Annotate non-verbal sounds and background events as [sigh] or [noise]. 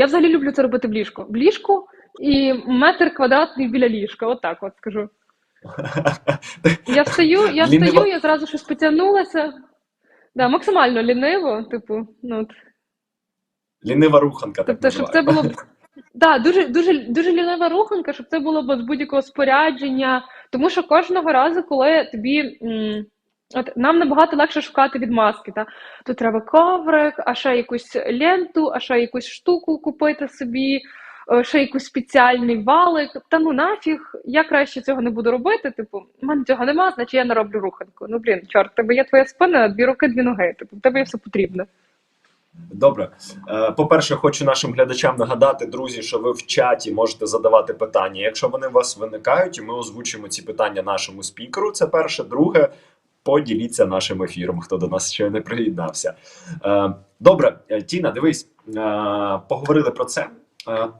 Я взагалі люблю це робити в ліжку. В ліжку і метр квадратний біля ліжка. От так от скажу. [laughs] Я встаю, я встаю, я зразу щось потягнулася. Да, максимально ліниво, типу, ну от. Лінива руханка, так Тобто, щоб це було б да, дуже, дуже, дуже лінива руханка, щоб це було без будь-якого спорядження. Тому що кожного разу, коли тобі м, от нам набагато легше шукати відмазки, та тут треба коврик, а ще якусь ленту, а ще якусь штуку купити собі, е, ще якийсь спеціальний валик. Та ну нафіг, я краще цього не буду робити. Типу, в мене цього нема, значить я не роблю руханку. Ну блін, чорт, тебе є твоя спина, дві руки, дві ноги. Типу, в тебе є все потрібне. Добре. Е, По-перше, хочу нашим глядачам нагадати, друзі, що ви в чаті можете задавати питання. Якщо вони у вас виникають, і ми озвучимо ці питання нашому спікеру. Це перше. Друге, поділіться нашим ефіром, хто до нас ще не приєднався. Е, Добре, е, Тіна, дивись, е, поговорили про це.